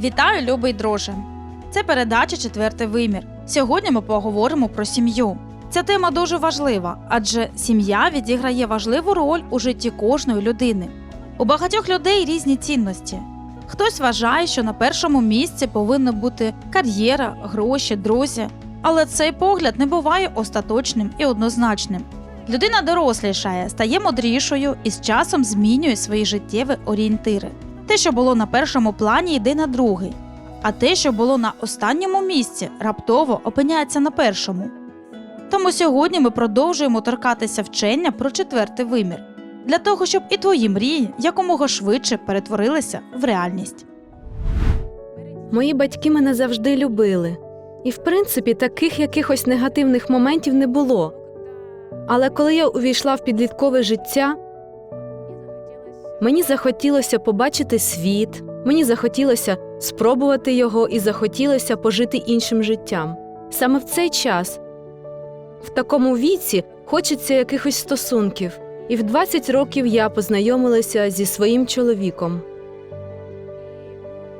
Вітаю, любий друже! Це передача Четвертий вимір. Сьогодні ми поговоримо про сім'ю. Ця тема дуже важлива, адже сім'я відіграє важливу роль у житті кожної людини. У багатьох людей різні цінності. Хтось вважає, що на першому місці повинна бути кар'єра, гроші, друзі. Але цей погляд не буває остаточним і однозначним. Людина дорослішає, стає мудрішою і з часом змінює свої життєві орієнтири. Те, що було на першому плані, йде на другий, а те, що було на останньому місці, раптово опиняється на першому. Тому сьогодні ми продовжуємо торкатися вчення про четвертий вимір для того, щоб і твої мрії якомога швидше перетворилися в реальність. Мої батьки мене завжди любили, і, в принципі, таких якихось негативних моментів не було. Але коли я увійшла в підліткове життя, мені захотілося побачити світ, мені захотілося спробувати його і захотілося пожити іншим життям. Саме в цей час, в такому віці, хочеться якихось стосунків, і в 20 років я познайомилася зі своїм чоловіком.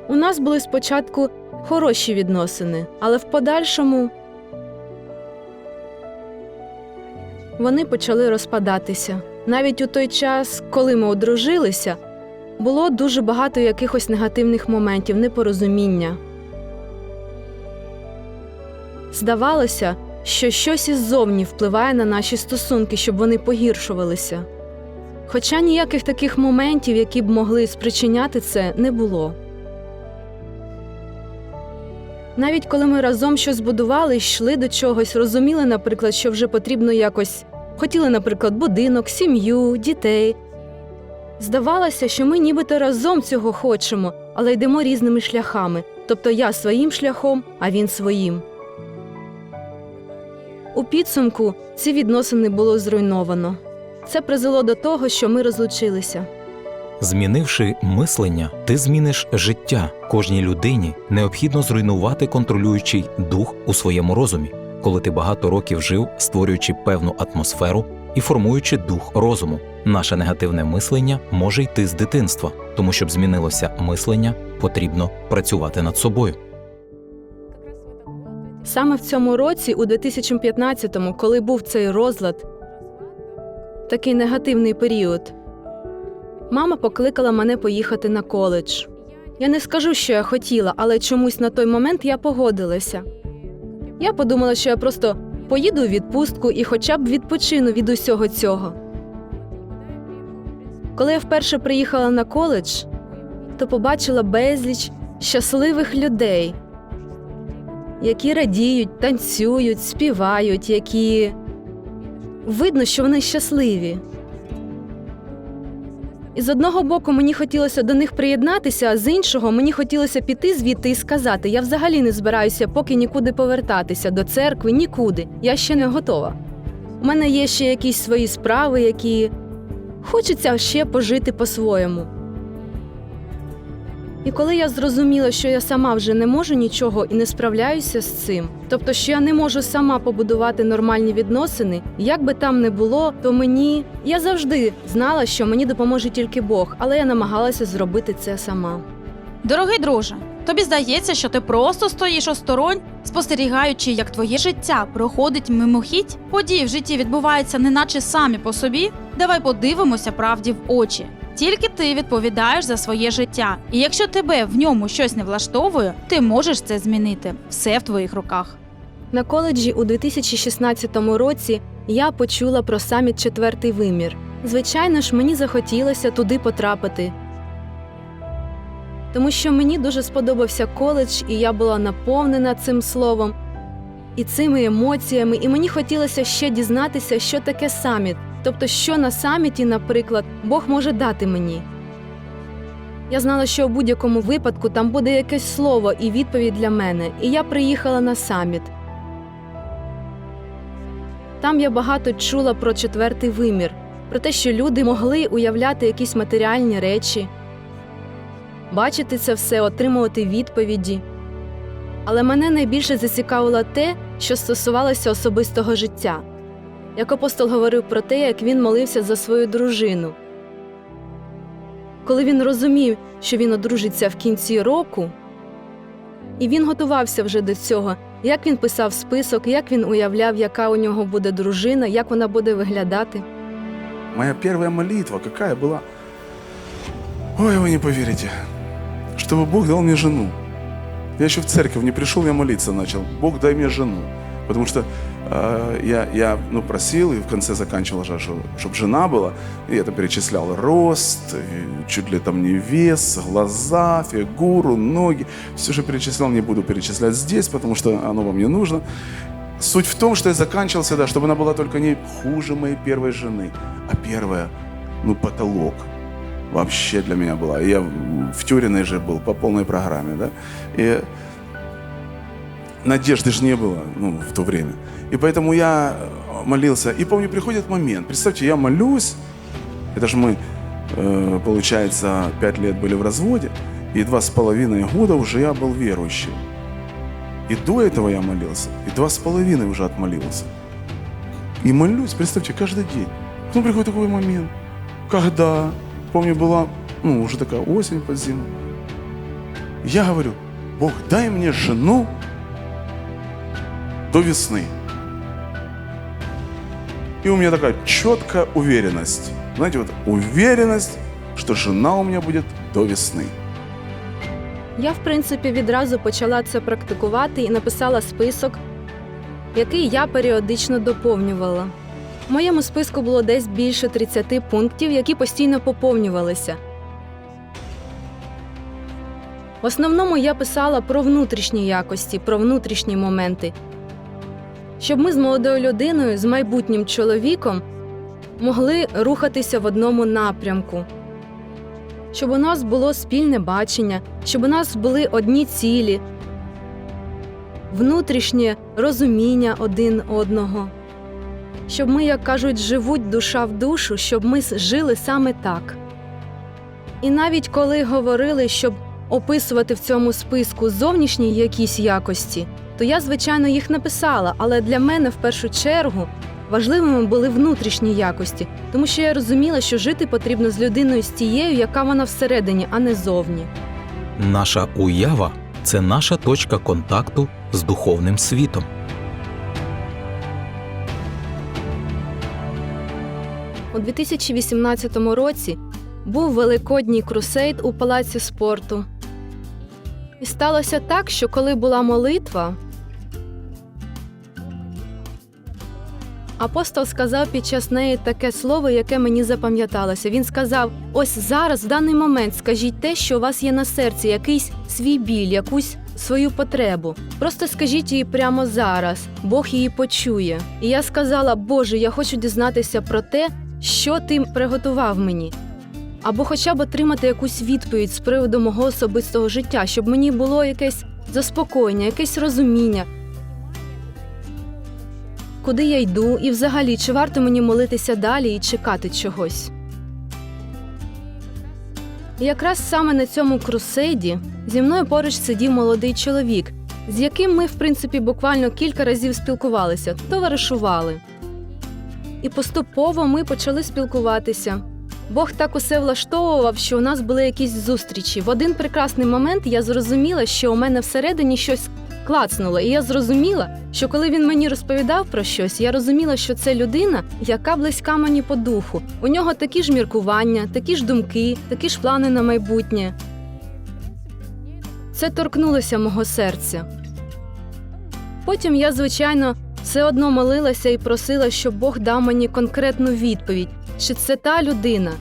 У нас були спочатку хороші відносини, але в подальшому вони почали розпадатися. Навіть у той час, коли ми одружилися, було дуже багато якихось негативних моментів, непорозуміння. Здавалося, що щось іззовні впливає на наші стосунки, щоб вони погіршувалися. Хоча ніяких таких моментів, які б могли спричиняти це, не було. Навіть коли ми разом щось будували, йшли до чогось, розуміли, наприклад, що вже потрібно якось хотіли, наприклад, будинок, сім'ю, дітей. Здавалося, що ми нібито разом цього хочемо, але йдемо різними шляхами, тобто я своїм шляхом, а він своїм. У підсумку ці відносини було зруйновано. Це призвело до того, що ми розлучилися. Змінивши мислення, ти зміниш життя. Кожній людині необхідно зруйнувати контролюючий дух у своєму розумі, коли ти багато років жив, створюючи певну атмосферу і формуючи дух розуму. Наше негативне мислення може йти з дитинства, тому щоб змінилося мислення, потрібно працювати над собою. Саме в цьому році, у 2015-му, коли був цей розлад, такий негативний період, мама покликала мене поїхати на коледж. Я не скажу, що я хотіла, але чомусь на той момент я погодилася. Я подумала, що я просто поїду у відпустку і хоча б відпочину від усього цього. Коли я вперше приїхала на коледж, то побачила безліч щасливих людей, які радіють, танцюють, співають, які видно, що вони щасливі. І з одного боку мені хотілося до них приєднатися, а з іншого мені хотілося піти звідти і сказати: я взагалі не збираюся поки нікуди повертатися до церкви, нікуди. Я ще не готова. У мене є ще якісь свої справи, які хочеться ще пожити по-своєму. І коли я зрозуміла, що я сама вже не можу нічого і не справляюся з цим, тобто, що я не можу сама побудувати нормальні відносини, як би там не було, то мені я завжди знала, що мені допоможе тільки Бог, але я намагалася зробити це сама. Дорогий друже, тобі здається, що ти просто стоїш осторонь, спостерігаючи, як твоє життя проходить мимохідь, події в житті відбуваються неначе самі по собі. Давай подивимося правді в очі. Тільки ти відповідаєш за своє життя, і якщо тебе в ньому щось не влаштовує, ти можеш це змінити. Все в твоїх руках. На коледжі у 2016 році я почула про саміт Четвертий вимір. Звичайно ж, мені захотілося туди потрапити. Тому що мені дуже сподобався коледж, і я була наповнена цим словом і цими емоціями, і мені хотілося ще дізнатися, що таке саміт, тобто, що на саміті, наприклад, Бог може дати мені. Я знала, що у будь-якому випадку там буде якесь слово і відповідь для мене, і я приїхала на саміт. Там я багато чула про четвертий вимір, про те, що люди могли уявляти якісь матеріальні речі, бачити це все, отримувати відповіді. Але мене найбільше зацікавило те, що стосувалося особистого життя Як апостол говорив про те, як він молився за свою дружину. Коли він розумів, що він одружиться в кінці року, І він готувався вже до цього. Як він писав список, як він уявляв, яка у нього буде дружина, як вона буде виглядати. Моя первая молитва какая была? Ой, вы не поверите. Чтобы Бог дал мне жену. Я еще в церковь не пришел, я молиться начал. Бог, дай мне жену. Потому что э, я, я ну, просил и в конце заканчивал, чтобы жена была. И это перечислял рост, чуть ли там не вес, глаза, фигуру, ноги. Все же перечислял, не буду перечислять здесь, потому что оно вам не нужно. Суть в том, что я заканчивал всегда, чтобы она была только не хуже моей первой жены, а первая, ну, потолок. Вообще для меня была. Я в Тюриной же был по полной программе, да. И надежды же не было, ну, в то время. И поэтому я молился. И помню, приходит момент. Представьте, я молюсь. Это же мы, э, получается, пять лет были в разводе. И два с половиной года уже я был верующим. И до этого я молился, и два с половиной уже отмолился. И молюсь, представьте, каждый день. Потом приходит такой момент, когда, помню, была, ну, уже такая осень под зиму. Я говорю, Бог, дай мне жену до весны. И у меня такая четкая уверенность. Знаете, вот уверенность, что жена у меня будет до весны. Я, в принципі, відразу почала це практикувати і написала список, який я періодично доповнювала. В моєму списку було десь більше 30 пунктів, які постійно поповнювалися. В основному я писала про внутрішні якості, про внутрішні моменти, щоб ми з молодою людиною, з майбутнім чоловіком могли рухатися в одному напрямку щоб у нас було спільне бачення, щоб у нас були одні цілі, внутрішнє розуміння один одного, щоб ми, як кажуть, живуть душа в душу, щоб ми жили саме так. І навіть коли говорили, щоб описувати в цьому списку зовнішні якісь якості, то я, звичайно, їх написала, але для мене в першу чергу важливими були внутрішні якості, тому що я розуміла, що жити потрібно з людиною з тією, яка вона всередині, а не зовні. Наша уява це наша точка контакту з духовним світом. У 2018 році був великодній крусейд у палаці спорту. І сталося так, що коли була молитва, апостол сказав під час неї таке слово, яке мені запам'яталося. Він сказав: ось зараз, в даний момент, скажіть те, що у вас є на серці, якийсь свій біль, якусь свою потребу. Просто скажіть її прямо зараз, Бог її почує. І я сказала: Боже, я хочу дізнатися про те, що ти приготував мені. Або хоча б отримати якусь відповідь з приводу мого особистого життя, щоб мені було якесь заспокоєння, якесь розуміння, куди я йду, і взагалі, чи варто мені молитися далі і чекати чогось. І якраз саме на цьому крусейді зі мною поруч сидів молодий чоловік, з яким ми, в принципі, буквально кілька разів спілкувалися, товаришували. І поступово ми почали спілкуватися. Бог так усе влаштовував, що у нас були якісь зустрічі. В один прекрасний момент я зрозуміла, що у мене всередині щось клацнуло. І я зрозуміла, що коли він мені розповідав про щось, я розуміла, що це людина, яка близька мені по духу. У нього такі ж міркування, такі ж думки, такі ж плани на майбутнє. Це торкнулося мого серця. Потім я, звичайно, все одно молилася і просила, щоб Бог дав мені конкретну відповідь, чи це та людина.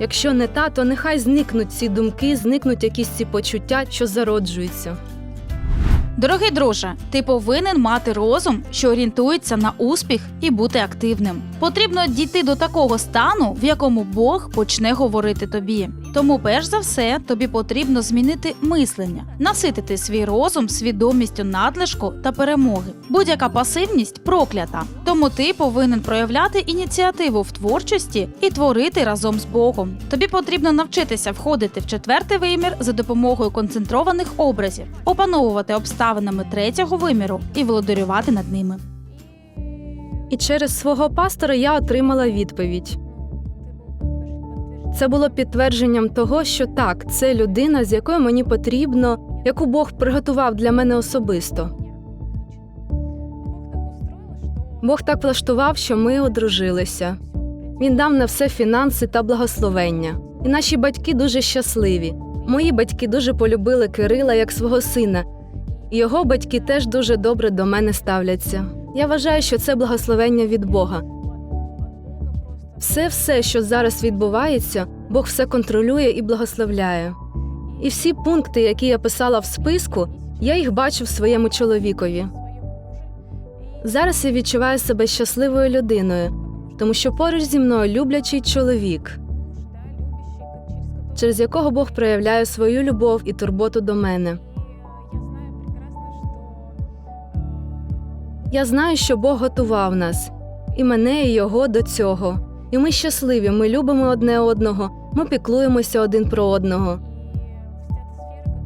Якщо не та, то нехай зникнуть ці думки, зникнуть якісь ці почуття, що зароджуються. Дорогий друже, ти повинен мати розум, що орієнтується на успіх і бути активним. Потрібно дійти до такого стану, в якому Бог почне говорити тобі. Тому, перш за все, тобі потрібно змінити мислення, наситити свій розум свідомістю надлишку та перемоги. Будь-яка пасивність проклята. Тому ти повинен проявляти ініціативу в творчості і творити разом з Богом. Тобі потрібно навчитися входити в четвертий вимір за допомогою концентрованих образів, опановувати обставинами третього виміру і володарювати над ними. І через свого пастора я отримала відповідь. Це було підтвердженням того, що так, це людина, з якою мені потрібно, яку Бог приготував для мене особисто. Бог так влаштував, що ми одружилися. Він дав на все фінанси та благословення. І наші батьки дуже щасливі. Мої батьки дуже полюбили Кирила як свого сина, і його батьки теж дуже добре до мене ставляться. Я вважаю, що це благословення від Бога. Все, все, що зараз відбувається, Бог все контролює і благословляє. І всі пункти, які я писала в списку, я їх бачу в своєму чоловікові. Зараз я відчуваю себе щасливою людиною, тому що поруч зі мною люблячий чоловік, через якого Бог проявляє свою любов і турботу до мене. Я знаю, що Бог готував нас, і мене, і його до цього. І ми щасливі, ми любимо одне одного, ми піклуємося один про одного.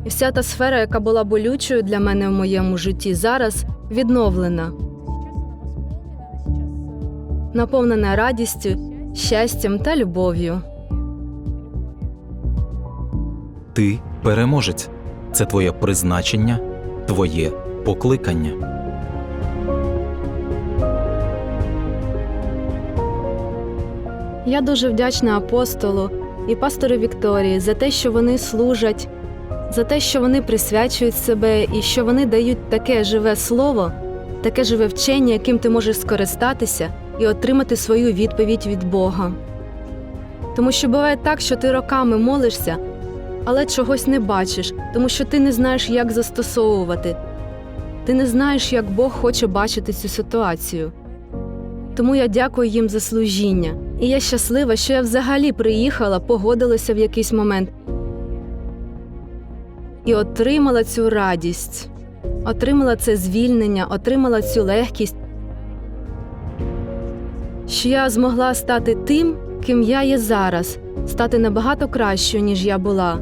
І вся та сфера, яка була болючою для мене в моєму житті, зараз відновлена, наповнена радістю, щастям та любов'ю. Ти переможець. Це твоє призначення, твоє покликання. Я дуже вдячна апостолу і пастору Вікторії за те, що вони служать, за те, що вони присвячують себе і що вони дають таке живе слово, таке живе вчення, яким ти можеш скористатися і отримати свою відповідь від Бога. Тому що буває так, що ти роками молишся, але чогось не бачиш, тому що ти не знаєш, як застосовувати. Ти не знаєш, як Бог хоче бачити цю ситуацію. Тому я дякую їм за служіння. І я щаслива, що я взагалі приїхала, погодилася в якийсь момент. І отримала цю радість, отримала це звільнення, отримала цю легкість, що я змогла стати тим, ким я є зараз, стати набагато кращою, ніж я була,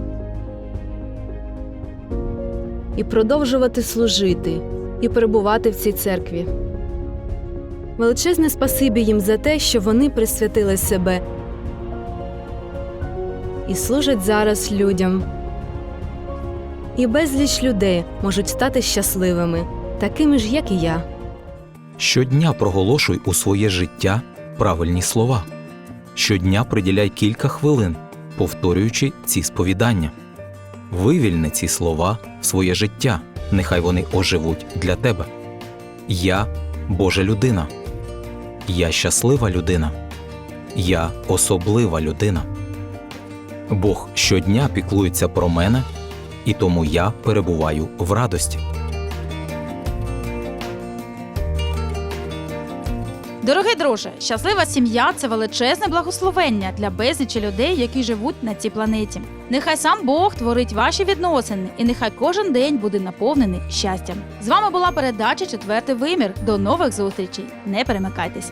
і продовжувати служити, і перебувати в цій церкві. Величезне спасибі їм за те, що вони присвятили себе і служать зараз людям. І безліч людей можуть стати щасливими, такими ж, як і я. Щодня проголошуй у своє життя правильні слова. Щодня приділяй кілька хвилин, повторюючи ці сповідання. Вивільни ці слова в своє життя, нехай вони оживуть для тебе. Я Божа людина. Я щаслива людина. Я особлива людина. Бог щодня піклується про мене, і тому я перебуваю в радості. Дорогий друже, щаслива сім'я це величезне благословення для безлічі людей, які живуть на цій планеті. Нехай сам Бог творить ваші відносини, і нехай кожен день буде наповнений щастям. З вами була передача Четвертий вимір. До нових зустрічей. Не перемикайтесь.